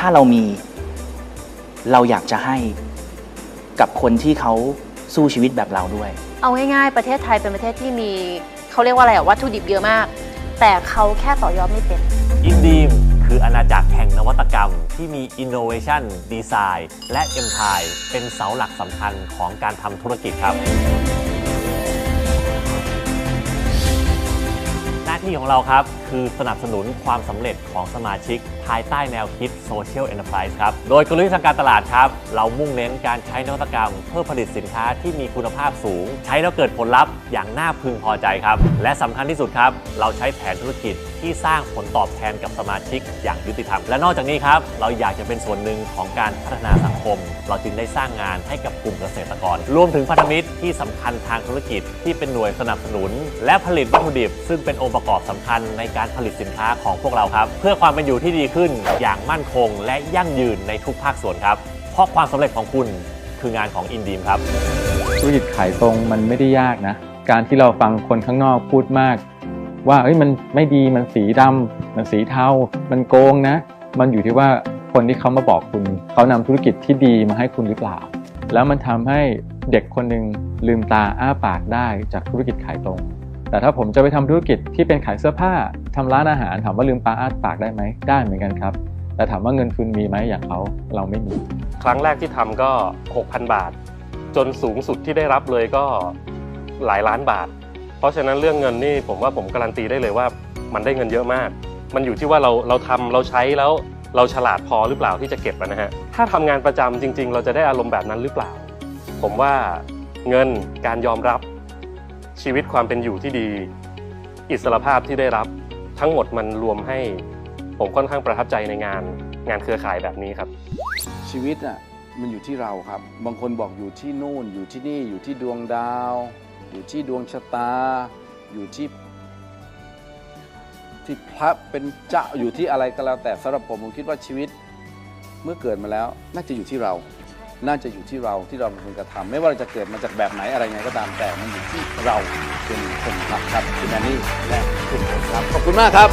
ถ้าเรามี เราอยากจะให้กับคนที่เขาสู้ชีวิตแบบเราด้วย เอาง่ายๆ ประเทศไทยเป็นประเทศที่มีเขาเรียกว่าอะไรอะวัตถุดิบเยอะมาก แต่เขาแค่ต่อยอดไม่เป็น อินดีมคืออาณาจักรแห่งนวัตกรรมที่มี Innovation Design และ e m p i r e เป็นเสาหลักสำคัญของการทำธุรกิจครับ ที่ของเราครับ คือสนับสนุนความสำเร็จของสมาชิก ภายใต้แนวคิด Social Enterprise ครับ โดยกลยุทธ์ทางการตลาดครับ เรามุ่งเน้นการใช้นวัตกรรม เพื่อผลิตสินค้าที่มีคุณภาพสูง ใช้แล้วเกิดผลลัพธ์อย่างน่าพึงพอใจครับ และสำคัญที่สุดครับ เราใช้แผนธุรกิจ ที่สร้างผลตอบแทนกับสมาชิกอย่างยุติธรรม และนอกจากนี้ครับ เราอยากจะเป็นส่วนหนึ่งของการพัฒนาสังคม เราจึงได้สร้างงานให้กับกลุ่มเกษตรกร รวมถึงพันธมิตรที่สำคัญทางธุรกิจที่เป็นหน่วยสนับสนุน และผลิตวัตถุดิบ ซึ่งเป็นองค์ประกอบสำคัญในการผลิตสินค้าของพวกเราครับ เพื่อความเป็นอยู่ที่ดีขึ้นอย่างมั่นคง และยั่งยืนในทุกภาคส่วนครับเพราะความสำเร็จของคุณคืองานของอินดีมครับธุรกิจขายตรงมันไม่ได้ยากนะ การที่เราฟังคนข้างนอกพูดมาก ว่าเอ้ยมันไม่ดีมันสีดำมันสีเทา มันโกงนะ มันอยู่ที่ว่าคนที่เขามาบอกคุณ เขานำธุรกิจที่ดีมาให้คุณหรือเปล่า แล้วมันทำให้เด็กคนหนึ่งลืมตาอ้าปากได้จากธุรกิจขายตรง แต่ถ้าผมจะไปทำธุรกิจที่เป็นขายเสื้อผ้าทำร้านอาหารถามว่าลืมตาอ้าปากได้ไหมได้เหมือนกันครับ แต่ถามว่าเงินทุนมีไหมอย่างเขาเราไม่มี ครั้งแรกที่ทำก็ 6,000 บาท จนสูงสุดที่ได้รับเลยก็หลายล้านบาท เพราะฉะนั้นเรื่องเงินนี่ผมว่าผมการันตีได้เลยว่ามันได้เงินเยอะมาก มันอยู่ที่ว่าเราเราทำเราใช้แล้วเราฉลาดพอหรือเปล่าที่จะเก็บอะนะฮะ ถ้าทำงานประจำจริง ๆ เราจะได้อารมณ์แบบนั้นหรือเปล่า ผมว่าเงินการยอมรับ ชีวิตความเป็นอยู่ที่ดี อิสรภาพที่ได้รับ ทั้งหมดมันรวมให้ ผมค่อนข้างประทับใจในงาน งานเครือข่ายแบบนี้ครับ ชีวิตอะมันอยู่ที่เราครับ บางคนบอกอยู่ที่นู่นอยู่ที่นี่อยู่ที่ดวงดาว อยู่ที่ดวงชะตา อยู่ที่ที่พระเป็นเจ้าอยู่ที่อะไรก็แล้ว แต่สำหรับผมผมคิดว่าชีวิตเมื่อเกิดมาแล้ว น่าจะอยู่ที่เรา น่าจะอยู่ที่เราที่เราเป็นคนกระทำไม่ว่าเราจะเกิดมาจากแบบไหนอะไรไงก็ตามแต่มันอยู่ที่เราเป็นคนทำครับคุณแอนนี่และคุณผมครับขอบคุณมากครับ